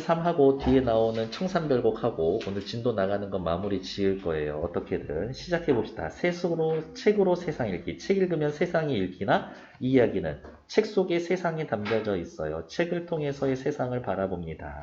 3하고 뒤에 나오는 청산별곡하고 오늘 진도 나가는 건 마무리 지을 거예요. 어떻게든 시작해 봅시다. 세수로 책으로 세상 읽기. 책 읽으면 세상이 읽기나 이 이야기는 책 속에 세상이 담겨져 있어요. 책을 통해서의 세상을 바라봅니다.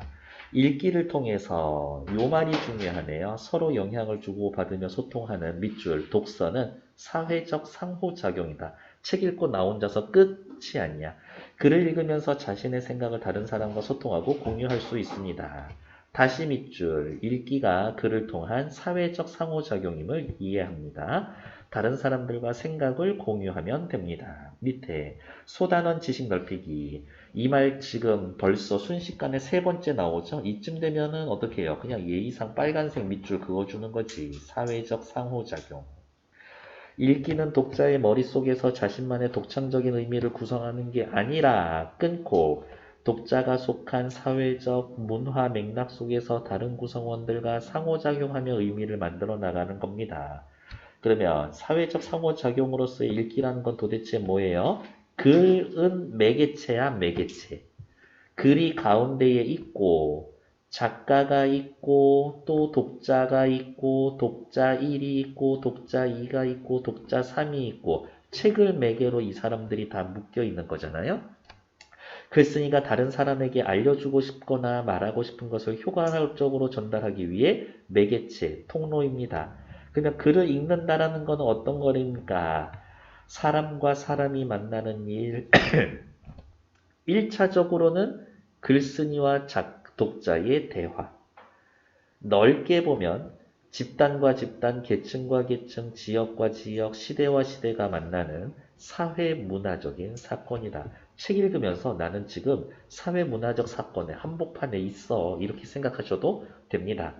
읽기를 통해서 요 말이 중요하네요. 서로 영향을 주고 받으며 소통하는 밑줄 독서는 사회적 상호작용이다. 책 읽고 나 혼자서 끝이 아니야. 글을 읽으면서 자신의 생각을 다른 사람과 소통하고 공유할 수 있습니다. 다시 밑줄 읽기가 글을 통한 사회적 상호작용임을 이해합니다. 다른 사람들과 생각을 공유하면 됩니다. 밑에 소단원 지식 넓히기 이 말 지금 벌써 순식간에 세 번째 나오죠? 이쯤 되면은 어떻게 해요? 그냥 예의상 빨간색 밑줄 그어주는 거지. 사회적 상호작용. 읽기는 독자의 머릿속에서 자신만의 독창적인 의미를 구성하는 게 아니라 끊고 독자가 속한 사회적 문화 맥락 속에서 다른 구성원들과 상호작용하며 의미를 만들어 나가는 겁니다. 그러면 사회적 상호작용으로서의 읽기라는 건 도대체 뭐예요? 글은 매개체야, 매개체. 글이 가운데에 있고, 작가가 있고, 또 독자가 있고, 독자 1이 있고, 독자 2가 있고, 독자 3이 있고, 책을 매개로 이 사람들이 다 묶여 있는 거잖아요? 글쓴이가 다른 사람에게 알려주고 싶거나 말하고 싶은 것을 효과적으로 전달하기 위해 매개체, 통로입니다. 그러면 글을 읽는다라는 것은 어떤 거입니까? 사람과 사람이 만나는 일. 1차적으로는 글쓴이와 작, 독자의 대화. 넓게 보면 집단과 집단, 계층과 계층, 지역과 지역, 시대와 시대가 만나는 사회 문화적인 사건이다. 책 읽으면서 나는 지금 사회 문화적 사건의 한복판에 있어. 이렇게 생각하셔도 됩니다.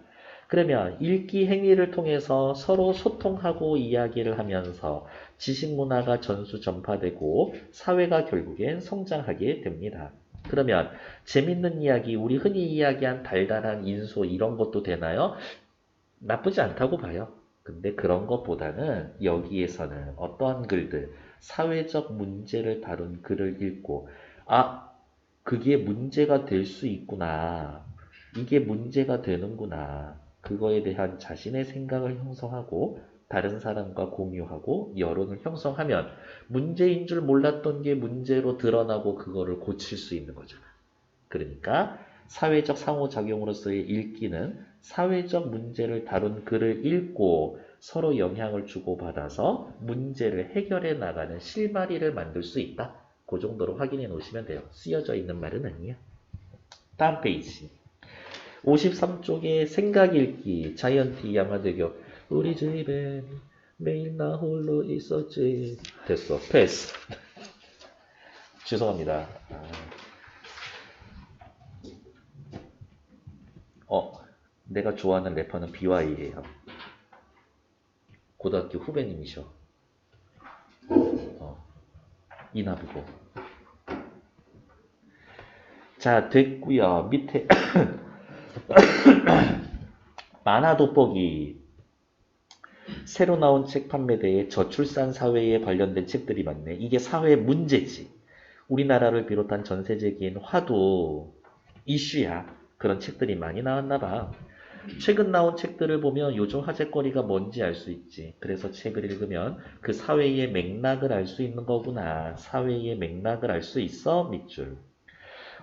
그러면 읽기 행위를 통해서 서로 소통하고 이야기를 하면서 지식 문화가 전수 전파되고 사회가 결국엔 성장하게 됩니다. 그러면 재밌는 이야기, 우리 흔히 이야기한 달달한 인소 이런 것도 되나요? 나쁘지 않다고 봐요. 근데 그런 것보다는 여기에서는 어떠한 글들, 사회적 문제를 다룬 글을 읽고, 아, 그게 문제가 될 수 있구나. 이게 문제가 되는구나. 그거에 대한 자신의 생각을 형성하고 다른 사람과 공유하고 여론을 형성하면 문제인 줄 몰랐던 게 문제로 드러나고 그거를 고칠 수 있는 거잖아. 그러니까 사회적 상호작용으로서의 읽기는 사회적 문제를 다룬 글을 읽고 서로 영향을 주고받아서 문제를 해결해 나가는 실마리를 만들 수 있다. 그 정도로 확인해 놓으시면 돼요. 쓰여져 있는 말은 아니에요. 다음 페이지. 53쪽에 생각 읽기 자이언티 양화대교 우리 집엔 매일 나 홀로 있었지. 됐어. 패스. 죄송합니다. 아. 어 내가 좋아하는 래퍼는 BY예요. 고등학교 후배님이셔. 어, 이나보고. 자 됐고요. 밑에 만화 돋보기 새로 나온 책 판매대에 저출산 사회에 관련된 책들이 많네. 이게 사회 문제지. 우리나라를 비롯한 전 세계인 화두 이슈야. 그런 책들이 많이 나왔나 봐. 최근 나온 책들을 보면 요즘 화제거리가 뭔지 알 수 있지. 그래서 책을 읽으면 그 사회의 맥락을 알 수 있는 거구나. 사회의 맥락을 알 수 있어? 밑줄.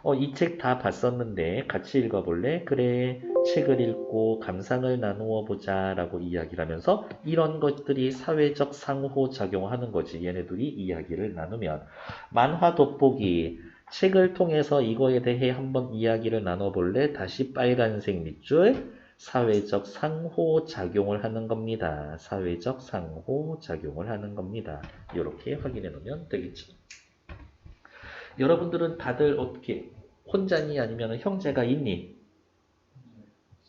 어, 이 책 다 봤었는데 같이 읽어볼래? 그래, 책을 읽고 감상을 나누어 보자 라고 이야기를 하면서 이런 것들이 사회적 상호작용하는 거지. 얘네들이 이야기를 나누면. 만화 돋보기. 책을 통해서 이거에 대해 한번 이야기를 나눠볼래? 다시 빨간색 밑줄. 사회적 상호작용을 하는 겁니다. 사회적 상호작용을 하는 겁니다. 이렇게 확인해 놓으면 되겠죠. 여러분들은 다들 어떻게 혼자니 아니면 형제가 있니?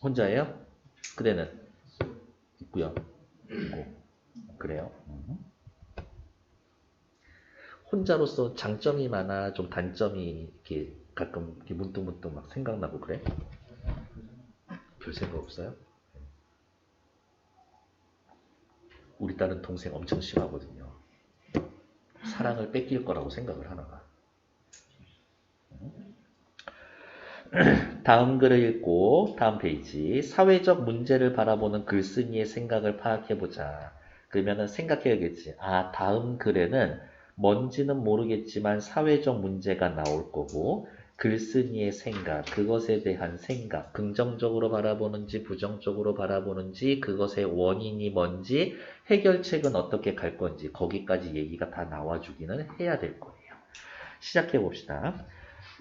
혼자예요? 그대는 있고요. 있고 그래요. 음. 혼자로서 장점이 많아, 좀 단점이 이렇게 가끔 이렇게 문득문득 막 생각나고 그래? 별 생각 없어요? 우리 딸은 동생 엄청 싫어하거든요. 사랑을 뺏길 거라고 생각을 하나 봐. 다음 글을 읽고 다음 페이지 사회적 문제를 바라보는 글쓴이의 생각을 파악해보자. 그러면은 생각해야겠지. 아 다음 글에는 뭔지는 모르겠지만 사회적 문제가 나올 거고 글쓴이의 생각, 그것에 대한 생각, 긍정적으로 바라보는지 부정적으로 바라보는지 그것의 원인이 뭔지 해결책은 어떻게 갈 건지 거기까지 얘기가 다 나와주기는 해야 될 거예요. 시작해 봅시다.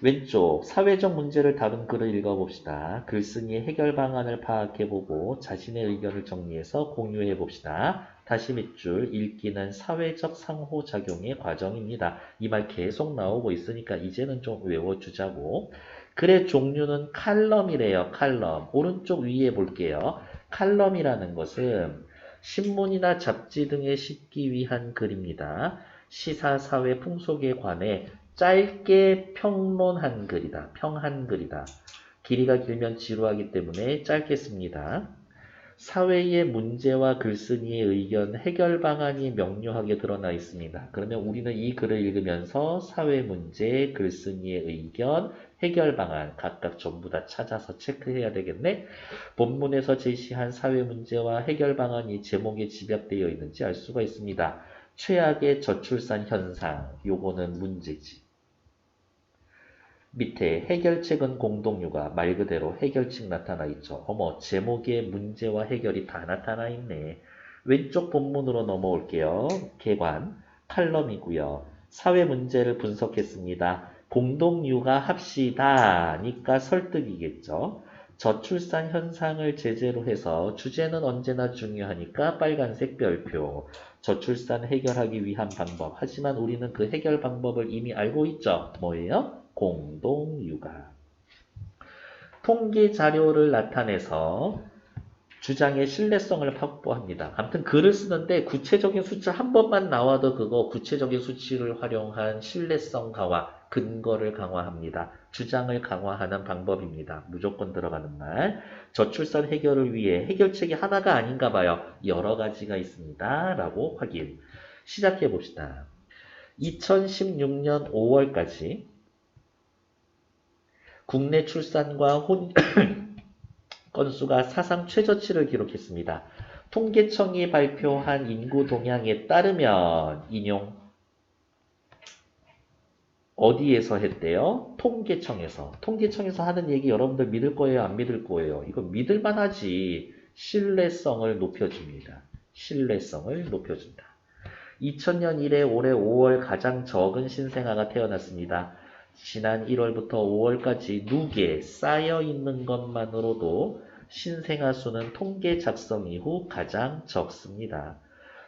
왼쪽 사회적 문제를 다룬 글을 읽어봅시다. 글쓴이의 해결 방안을 파악해보고 자신의 의견을 정리해서 공유해봅시다. 다시 밑줄 읽기는 사회적 상호작용의 과정입니다. 이 말 계속 나오고 있으니까 이제는 좀 외워주자고. 글의 종류는 칼럼이래요. 칼럼. 오른쪽 위에 볼게요. 칼럼이라는 것은 신문이나 잡지 등에 싣기 위한 글입니다. 시사, 사회, 풍속에 관해 짧게 평론한 글이다. 평한 글이다. 길이가 길면 지루하기 때문에 짧게 씁니다. 사회의 문제와 글쓴이의 의견, 해결 방안이 명료하게 드러나 있습니다. 그러면 우리는 이 글을 읽으면서 사회 문제, 글쓴이의 의견, 해결 방안 각각 전부 다 찾아서 체크해야 되겠네. 본문에서 제시한 사회 문제와 해결 방안이 제목에 집약되어 있는지 알 수가 있습니다. 최악의 저출산 현상, 요거는 문제지. 밑에 해결책은 공동육아 말 그대로 해결책 나타나 있죠. 어머 제목에 문제와 해결이 다 나타나 있네. 왼쪽 본문으로 넘어올게요. 개관 칼럼이고요. 사회 문제를 분석했습니다. 공동육아 합시다. 니까 설득이겠죠. 저출산 현상을 제재로 해서 주제는 언제나 중요하니까 빨간색 별표. 저출산 해결하기 위한 방법. 하지만 우리는 그 해결 방법을 이미 알고 있죠. 뭐예요? 공동 육아. 통계 자료를 나타내서 주장의 신뢰성을 확보합니다. 아무튼 글을 쓰는데 구체적인 수치 한 번만 나와도 그거 구체적인 수치를 활용한 신뢰성 강화, 근거를 강화합니다. 주장을 강화하는 방법입니다. 무조건 들어가는 말. 저출산 해결을 위해 해결책이 하나가 아닌가 봐요. 여러 가지가 있습니다. 라고 확인. 시작해 봅시다. 2016년 5월까지 국내 출산과 혼 건수가 사상 최저치를 기록했습니다. 통계청이 발표한 인구 동향에 따르면 인용 어디에서 했대요? 통계청에서. 통계청에서 하는 얘기 여러분들 믿을 거예요? 안 믿을 거예요? 이거 믿을만 하지. 신뢰성을 높여줍니다. 신뢰성을 높여준다. 2000년 이래 올해 5월 가장 적은 신생아가 태어났습니다. 지난 1월부터 5월까지 누계 쌓여 있는 것만으로도 신생아 수는 통계 작성 이후 가장 적습니다.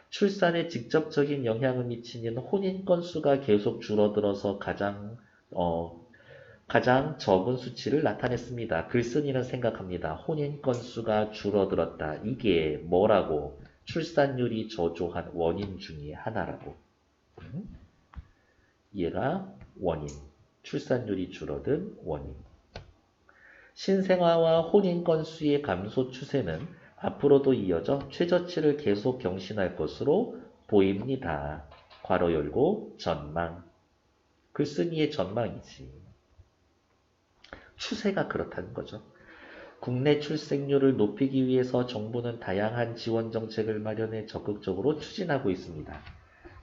출산에 직접적인 영향을 미치는 혼인 건수가 계속 줄어들어서 가장 어, 가장 적은 수치를 나타냈습니다. 글쓴이는 생각합니다. 혼인 건수가 줄어들었다. 이게 뭐라고? 출산율이 저조한 원인 중의 하나라고. 음? 얘가 원인. 출산율이 줄어든 원인. 신생아와 혼인 건수의 감소 추세는 앞으로도 이어져 최저치를 계속 경신할 것으로 보입니다. 괄호 열고 전망. 글쓴이의 전망이지. 추세가 그렇다는 거죠. 국내 출생률을 높이기 위해서 정부는 다양한 지원 정책을 마련해 적극적으로 추진하고 있습니다.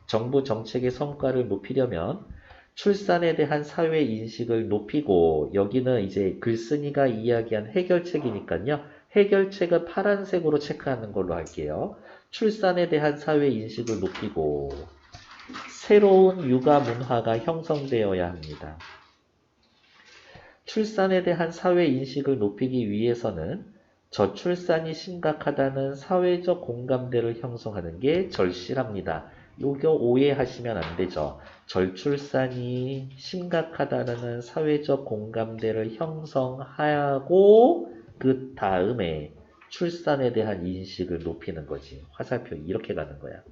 정부 정책의 성과를 높이려면 출산에 대한 사회 인식을 높이고 여기는 이제 글쓴이가 이야기한 해결책이니까요. 해결책을 파란색으로 체크하는 걸로 할게요. 출산에 대한 사회 인식을 높이고 새로운 육아 문화가 형성되어야 합니다. 출산에 대한 사회 인식을 높이기 위해서는 저출산이 심각하다는 사회적 공감대를 형성하는 게 절실합니다. 요거 오해하시면 안 되죠. 절출산이 심각하다는 사회적 공감대를 형성하고 그 다음에 출산에 대한 인식을 높이는 거지. 화살표 이렇게 가는 거야.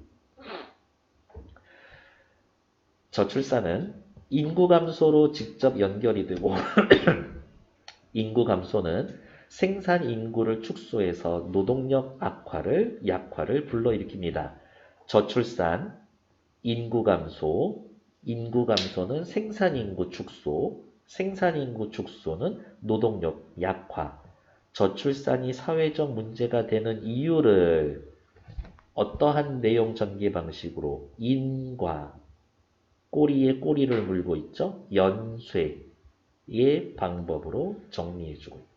저출산은 인구 감소로 직접 연결이 되고 인구 감소는 생산 인구를 축소해서 노동력 악화를 약화를 불러일으킵니다. 저출산, 인구 감소, 인구 감소는 생산 인구 축소, 생산 인구 축소는 노동력 약화, 저출산이 사회적 문제가 되는 이유를 어떠한 내용 전개 방식으로 인과 꼬리에 꼬리를 물고 있죠? 연쇄의 방법으로 정리해주고 있다.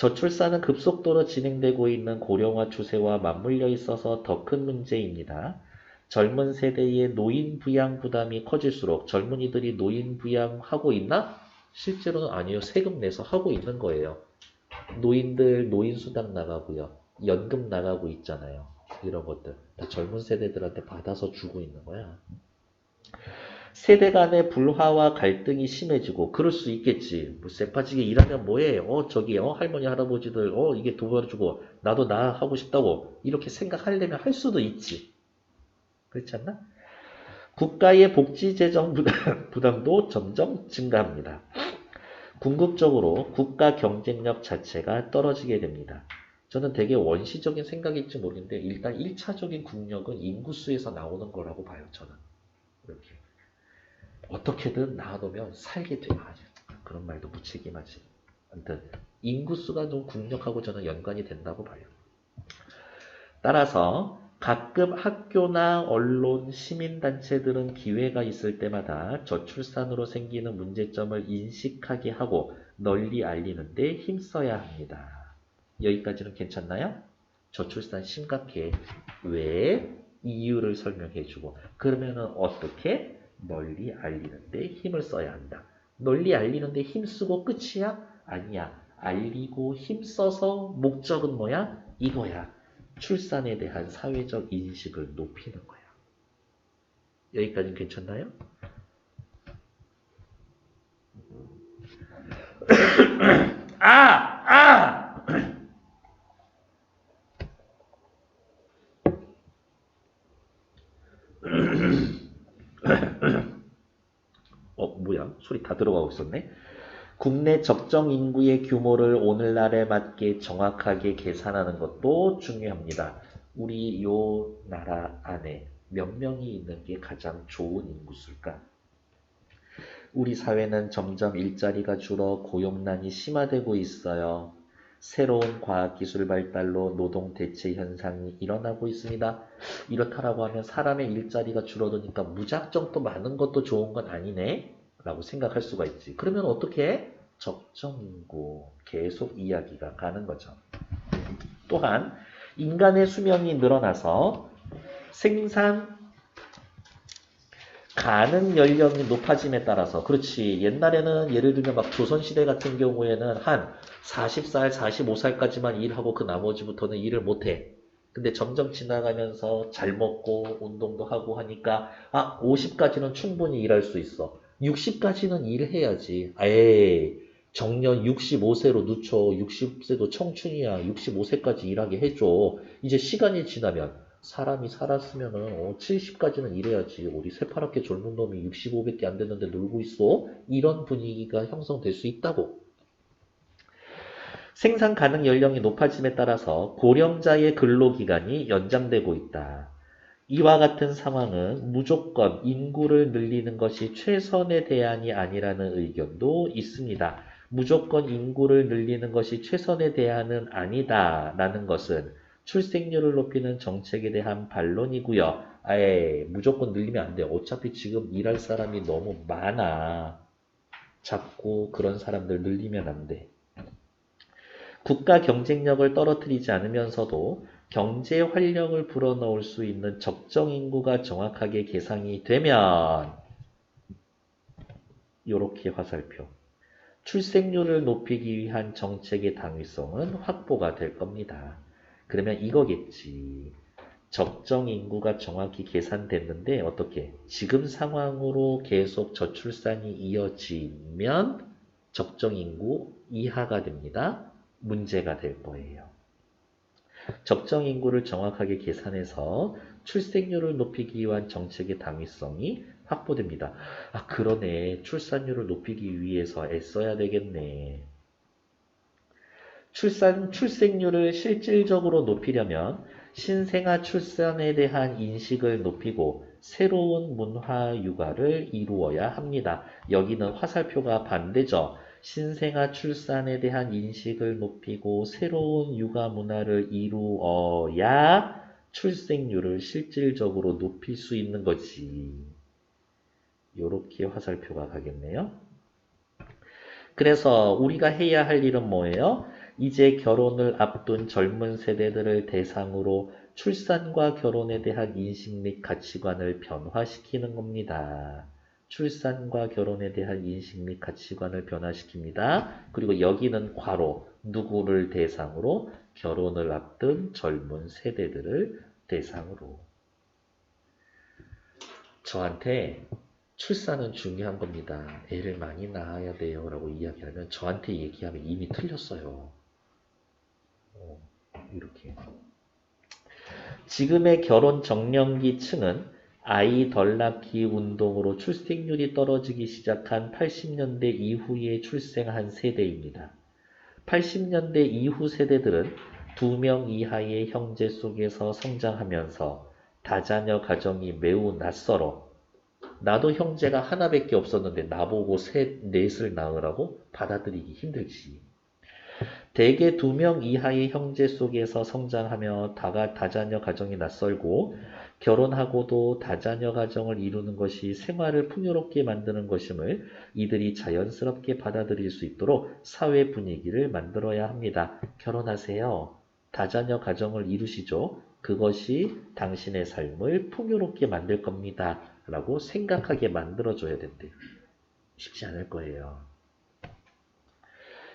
저출산은 급속도로 진행되고 있는 고령화 추세와 맞물려 있어서 더 큰 문제입니다. 젊은 세대의 노인 부양 부담이 커질수록 젊은이들이 노인 부양하고 있나? 실제로는 아니에요. 세금 내서 하고 있는 거예요. 노인들 노인 수당 나가고요. 연금 나가고 있잖아요. 이런 것들 다 젊은 세대들한테 받아서 주고 있는 거야. 세대 간의 불화와 갈등이 심해지고 그럴 수 있겠지. 뭐 쎄빠지게 일하면 뭐해? 어 저기 어 할머니 할아버지들 어 이게 도와주고 나도 나 하고 싶다고 이렇게 생각하려면 할 수도 있지. 그렇지 않나? 국가의 복지 재정 부담, 부담도 점점 증가합니다. 궁극적으로 국가 경쟁력 자체가 떨어지게 됩니다. 저는 되게 원시적인 생각일지 모르겠는데 일단 1차적인 국력은 인구수에서 나오는 거라고 봐요. 저는 이렇게 어떻게든 낳아놓으면 살게 돼요. 아주 그런 말도 무책임하지. 아무튼 인구수가 좀 국력하고 저는 연관이 된다고 봐요. 따라서 가끔 학교나 언론, 시민단체들은 기회가 있을 때마다 저출산으로 생기는 문제점을 인식하게 하고 널리 알리는데 힘써야 합니다. 여기까지는 괜찮나요? 저출산 심각해. 왜? 이유를 설명해주고 그러면은 어떻게? 널리 알리는데 힘을 써야 한다. 널리 알리는데 힘쓰고 끝이야? 아니야. 알리고 힘써서 목적은 뭐야? 이거야. 출산에 대한 사회적 인식을 높이는 거야. 여기까지는 괜찮나요? 아! 아! 어, 뭐야? 소리 다 들어가고 있었네. 국내 적정 인구의 규모를 오늘날에 맞게 정확하게 계산하는 것도 중요합니다. 우리 요 나라 안에 몇 명이 있는 게 가장 좋은 인구수일까? 우리 사회는 점점 일자리가 줄어 고용난이 심화되고 있어요. 새로운 과학기술 발달로 노동 대체 현상이 일어나고 있습니다. 이렇다라고 하면 사람의 일자리가 줄어드니까 무작정 또 많은 것도 좋은 건 아니네? 라고 생각할 수가 있지. 그러면 어떻게? 적정인구 계속 이야기가 가는 거죠. 또한 인간의 수명이 늘어나서 생산 가능 연령이 높아짐에 따라서 그렇지 옛날에는 예를 들면 막 조선시대 같은 경우에는 한 40살 45살까지만 일하고 그 나머지부터는 일을 못해. 근데 점점 지나가면서 잘 먹고 운동도 하고 하니까 아 50까지는 충분히 일할 수 있어. 60까지는 일해야지. 에이 정년 65세로 늦춰. 60세도 청춘이야. 65세까지 일하게 해줘. 이제 시간이 지나면 사람이 살았으면은 어, 70까지는 일해야지. 우리 새파랗게 젊은 놈이 65밖에 안 됐는데 놀고 있어? 이런 분위기가 형성될 수 있다고 생산 가능 연령이 높아짐에 따라서 고령자의 근로기간이 연장되고 있다. 이와 같은 상황은 무조건 인구를 늘리는 것이 최선의 대안이 아니라는 의견도 있습니다. 무조건 인구를 늘리는 것이 최선의 대안은 아니다라는 것은 출생률을 높이는 정책에 대한 반론이고요. 아예 무조건 늘리면 안 돼. 어차피 지금 일할 사람이 너무 많아. 자꾸 그런 사람들 늘리면 안 돼. 국가 경쟁력을 떨어뜨리지 않으면서도 경제 활력을 불어넣을 수 있는 적정 인구가 정확하게 계산이 되면 이렇게 화살표. 출생률을 높이기 위한 정책의 당위성은 확보가 될 겁니다. 그러면 이거겠지. 적정 인구가 정확히 계산됐는데 어떻게? 지금 상황으로 계속 저출산이 이어지면 적정 인구 이하가 됩니다. 문제가 될 거예요. 적정 인구를 정확하게 계산해서 출생률을 높이기 위한 정책의 당위성이 확보됩니다. 아, 그러네. 출산율을 높이기 위해서 애써야 되겠네. 출산, 출생률을 실질적으로 높이려면 신생아 출산에 대한 인식을 높이고 새로운 문화 육아를 이루어야 합니다. 여기는 화살표가 반대죠. 신생아 출산에 대한 인식을 높이고 새로운 육아 문화를 이루어야 출생률을 실질적으로 높일 수 있는 거지. 요렇게 화살표가 가겠네요. 그래서 우리가 해야 할 일은 뭐예요? 이제 결혼을 앞둔 젊은 세대들을 대상으로 출산과 결혼에 대한 인식 및 가치관을 변화시키는 겁니다. 출산과 결혼에 대한 인식 및 가치관을 변화시킵니다. 그리고 여기는 괄호, 누구를 대상으로 결혼을 앞둔 젊은 세대들을 대상으로. 저한테 출산은 중요한 겁니다. 애를 많이 낳아야 돼요. 라고 이야기하면 저한테 얘기하면 이미 틀렸어요. 어, 이렇게. 지금의 결혼 정년기 층은 아이 덜 낳기 운동으로 출생률이 떨어지기 시작한 80년대 이후에 출생한 세대입니다. 80년대 이후 세대들은 두명 이하의 형제 속에서 성장하면서 다자녀 가정이 매우 낯설어 나도 형제가 하나밖에 없었는데 나보고 셋, 넷을 낳으라고 받아들이기 힘들지. 대개 두 명 이하의 형제 속에서 성장하며 다가 다자녀 가정이 낯설고 결혼하고도 다자녀 가정을 이루는 것이 생활을 풍요롭게 만드는 것임을 이들이 자연스럽게 받아들일 수 있도록 사회 분위기를 만들어야 합니다. 결혼하세요. 다자녀 가정을 이루시죠. 그것이 당신의 삶을 풍요롭게 만들 겁니다. 라고 생각하게 만들어줘야 된대요. 쉽지 않을 거예요.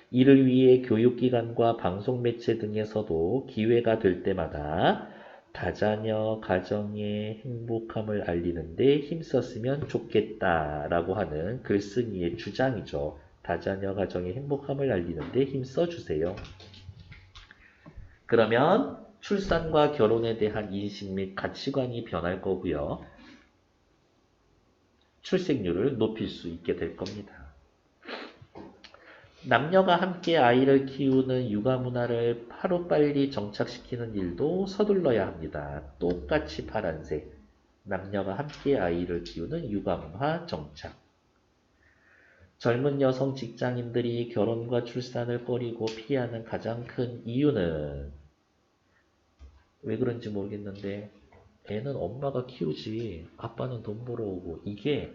이를 위해 교육기관과 방송매체 등에서도 기회가 될 때마다 다자녀 가정의 행복함을 알리는데 힘썼으면 좋겠다라고 하는 글쓴이의 주장이죠. 다자녀 가정의 행복함을 알리는데 힘써 주세요. 그러면 출산과 결혼에 대한 인식 및 가치관이 변할 거고요. 출생률을 높일 수 있게 될 겁니다. 남녀가 함께 아이를 키우는 육아 문화를 하루빨리 정착시키는 일도 서둘러야 합니다. 똑같이 파란색. 남녀가 함께 아이를 키우는 육아 문화 정착. 젊은 여성 직장인들이 결혼과 출산을 꺼리고 피하는 가장 큰 이유는 왜 그런지 모르겠는데 애는 엄마가 키우지 아빠는 돈 벌어오고 이게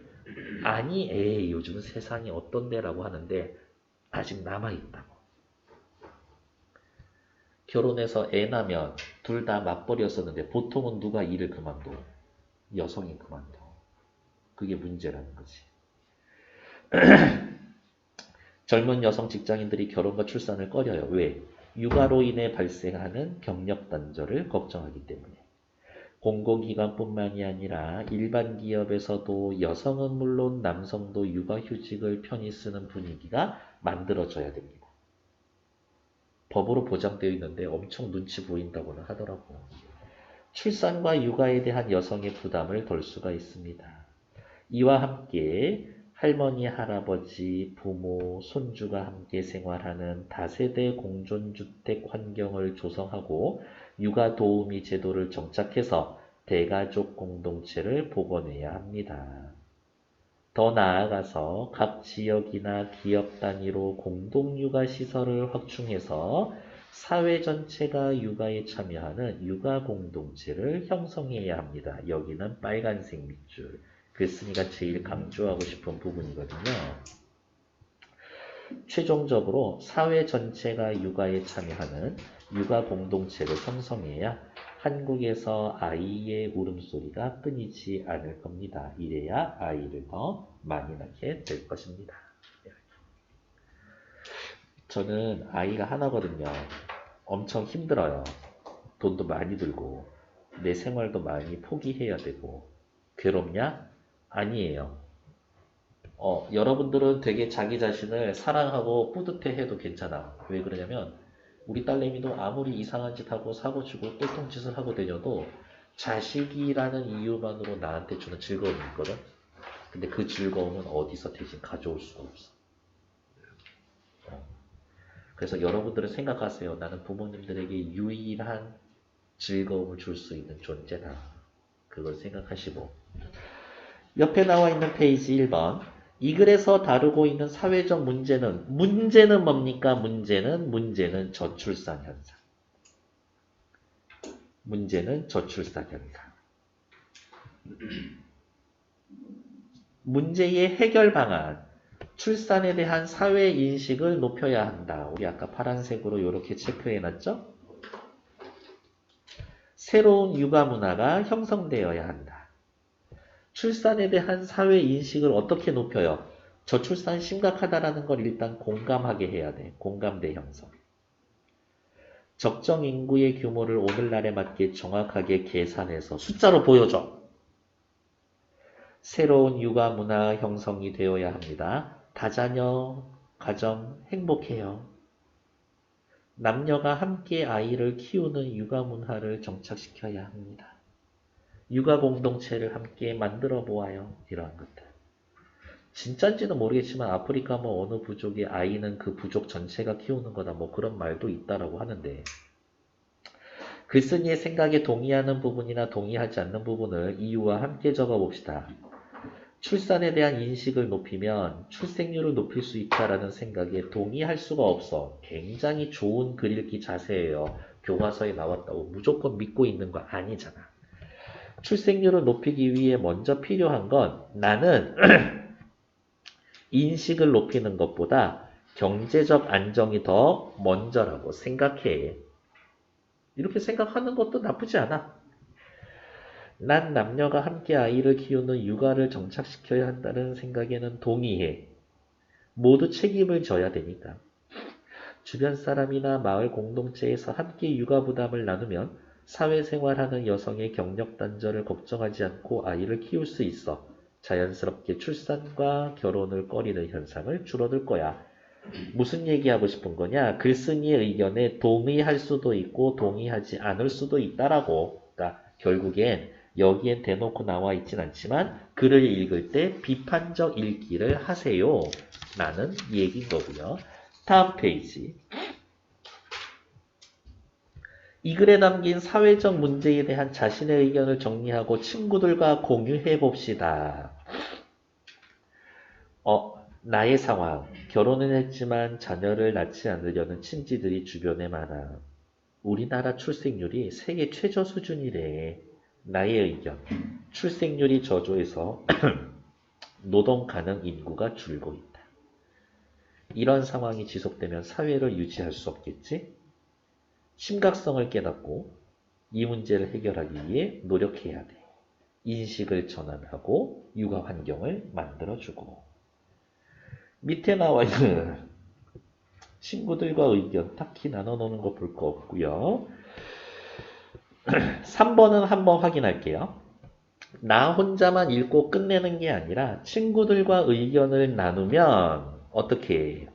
아니 에 요즘 세상이 어떤데라고 하는데 아직 남아있다고. 결혼해서 애 낳으면 둘 다 맞벌이였었는데 보통은 누가 일을 그만둬? 여성이 그만둬. 그게 문제라는 거지. 젊은 여성 직장인들이 결혼과 출산을 꺼려요. 왜? 육아로 인해 발생하는 경력 단절을 걱정하기 때문에. 공공기관뿐만이 아니라 일반 기업에서도 여성은 물론 남성도 육아휴직을 편히 쓰는 분위기가 만들어져야 됩니다. 법으로 보장되어 있는데 엄청 눈치 보인다고는 하더라고. 출산과 육아에 대한 여성의 부담을 덜 수가 있습니다. 이와 함께 할머니, 할아버지, 부모, 손주가 함께 생활하는 다세대 공존주택 환경을 조성하고 육아 도우미 제도를 정착해서 대가족 공동체를 복원해야 합니다. 더 나아가서 각 지역이나 기업 단위로 공동 육아 시설을 확충해서 사회 전체가 육아에 참여하는 육아 공동체를 형성해야 합니다. 여기는 빨간색 밑줄. 글쓴이가 제일 강조하고 싶은 부분이거든요. 최종적으로 사회 전체가 육아에 참여하는 육아 공동체를 형성해야 한국에서 아이의 울음소리가 끊이지 않을 겁니다. 이래야 아이를 더 많이 낳게 될 것입니다. 저는 아이가 하나거든요. 엄청 힘들어요. 돈도 많이 들고 내 생활도 많이 포기해야 되고 괴롭냐? 아니에요. 어, 여러분들은 되게 자기 자신을 사랑하고 뿌듯해해도 괜찮아. 왜 그러냐면 우리 딸내미도 아무리 이상한 짓 하고 사고 치고 꼴통짓을 하고 다녀도 자식이라는 이유만으로 나한테 주는 즐거움이 있거든. 근데 그 즐거움은 어디서 대신 가져올 수가 없어. 어. 그래서 여러분들은 생각하세요. 나는 부모님들에게 유일한 즐거움을 줄 수 있는 존재다. 그걸 생각하시고 옆에 나와 있는 페이지 1번 이 글에서 다루고 있는 사회적 문제는 문제는 뭡니까? 문제는 문제는 저출산 현상. 문제는 저출산 현상. 문제의 해결 방안. 출산에 대한 사회 인식을 높여야 한다. 우리 아까 파란색으로 이렇게 체크해 놨죠? 새로운 육아 문화가 형성되어야 한다. 출산에 대한 사회 인식을 어떻게 높여요? 저출산 심각하다라는 걸 일단 공감하게 해야 돼. 공감대 형성. 적정 인구의 규모를 오늘날에 맞게 정확하게 계산해서 숫자로 보여줘. 새로운 육아 문화 형성이 되어야 합니다. 다자녀 가정 행복해요. 남녀가 함께 아이를 키우는 육아 문화를 정착시켜야 합니다. 육아 공동체를 함께 만들어 보아요. 이러한 것들. 진짠지는 모르겠지만 아프리카 뭐 어느 부족의 아이는 그 부족 전체가 키우는 거다 뭐 그런 말도 있다라고 하는데 글쓴이의 생각에 동의하는 부분이나 동의하지 않는 부분을 이유와 함께 적어 봅시다. 출산에 대한 인식을 높이면 출생률을 높일 수 있다라는 생각에 동의할 수가 없어. 굉장히 좋은 글 읽기 자세예요. 교과서에 나왔다고 무조건 믿고 있는 거 아니잖아. 출생률을 높이기 위해 먼저 필요한 건 나는 인식을 높이는 것보다 경제적 안정이 더 먼저라고 생각해. 이렇게 생각하는 것도 나쁘지 않아. 난 남녀가 함께 아이를 키우는 육아를 정착시켜야 한다는 생각에는 동의해. 모두 책임을 져야 되니까. 주변 사람이나 마을 공동체에서 함께 육아 부담을 나누면 사회생활하는 여성의 경력 단절을 걱정하지 않고 아이를 키울 수 있어 자연스럽게 출산과 결혼을 꺼리는 현상을 줄어들 거야. 무슨 얘기하고 싶은 거냐? 글쓴이의 의견에 동의할 수도 있고 동의하지 않을 수도 있다라고. 그러니까 결국엔 여기엔 대놓고 나와 있진 않지만 글을 읽을 때 비판적 읽기를 하세요. 라는 얘기인 거고요. 다음 페이지. 이 글에 남긴 사회적 문제에 대한 자신의 의견을 정리하고 친구들과 공유해 봅시다. 어, 나의 상황. 결혼은 했지만 자녀를 낳지 않으려는 친지들이 주변에 많아. 우리나라 출생률이 세계 최저 수준이래. 나의 의견. 출생률이 저조해서 노동 가능 인구가 줄고 있다. 이런 상황이 지속되면 사회를 유지할 수 없겠지? 심각성을 깨닫고 이 문제를 해결하기 위해 노력해야 돼. 인식을 전환하고 육아 환경을 만들어주고 밑에 나와 있는 친구들과 의견 딱히 나눠놓는 거 볼 거 없고요. 3번은 한번 확인할게요. 나 혼자만 읽고 끝내는 게 아니라 친구들과 의견을 나누면 어떻게 해요?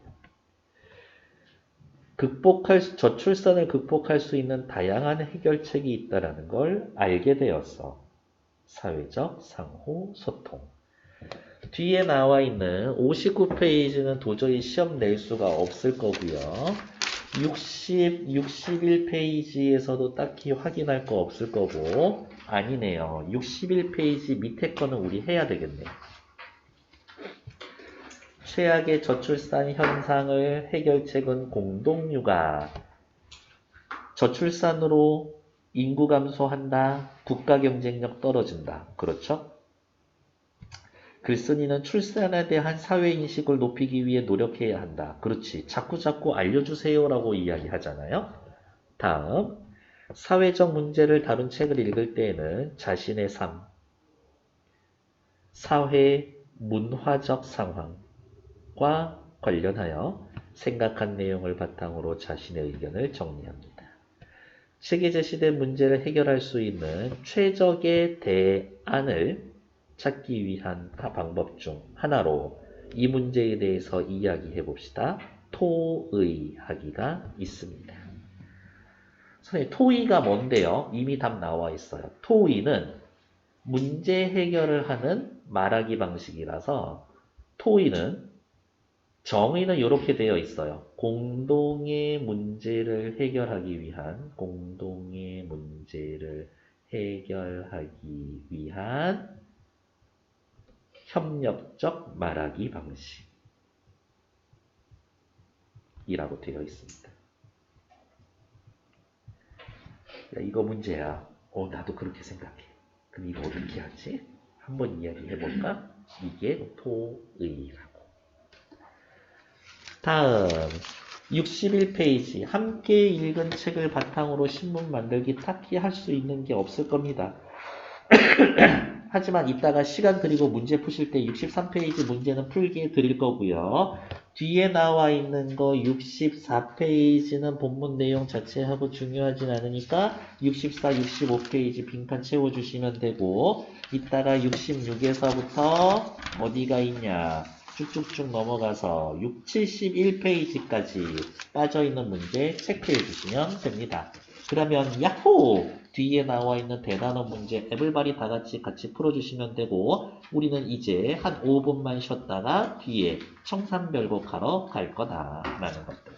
극복할 수- 저출산을 극복할 수 있는 다양한 해결책이 있다라는 걸 알게 되었어. 사회적 상호 소통. 뒤에 나와 있는 59페이지는 도저히 시험 낼 수가 없을 거고요. 60, 61페이지에서도 딱히 확인할 거 없을 거고 아니네요. 61페이지 밑에 거는 우리 해야 되겠네. 최악의 저출산 현상을 해결책은 공동육아. 저출산으로 인구 감소한다. 국가 경쟁력 떨어진다. 그렇죠? 글쓴이는 출산에 대한 사회인식을 높이기 위해 노력해야 한다. 그렇지. 자꾸자꾸 알려주세요라고 이야기하잖아요. 다음, 사회적 문제를 다룬 책을 읽을 때에는 자신의 삶, 사회, 문화적 상황 과 관련하여 생각한 내용을 바탕으로 자신의 의견을 정리합니다. 책에 제시된 문제를 해결할 수 있는 최적의 대안을 찾기 위한 방법 중 하나로 이 문제에 대해서 이야기해 봅시다. 토의하기가 있습니다. 선생님, 토의가 뭔데요? 이미 답 나와 있어요. 토의는 문제 해결을 하는 말하기 방식이라서 토의는 정의는 이렇게 되어 있어요. 공동의 문제를 해결하기 위한 공동의 문제를 해결하기 위한 협력적 말하기 방식이라고 되어 있습니다. 야, 이거 문제야. 어, 나도 그렇게 생각해. 그럼 이거 어떻게 하지? 한번 이야기해 볼까? 이게 토의라고. 다음 61페이지 함께 읽은 책을 바탕으로 신문 만들기 딱히 할 수 있는 게 없을 겁니다. 하지만 이따가 시간 그리고 문제 푸실 때 63페이지 문제는 풀게 드릴 거고요. 뒤에 나와 있는 거 64페이지는 본문 내용 자체하고 중요하진 않으니까 64, 65페이지 빈칸 채워주시면 되고 이따가 66에서부터 어디가 있냐 쭉쭉쭉 넘어가서 6, 71페이지까지 빠져있는 문제 체크해 주시면 됩니다. 그러면 야호! 뒤에 나와 있는 대단어 문제 에블바리 다 같이 같이 풀어주시면 되고 우리는 이제 한 5분만 쉬었다가 뒤에 청산별곡하러 갈 거다 라는 것들.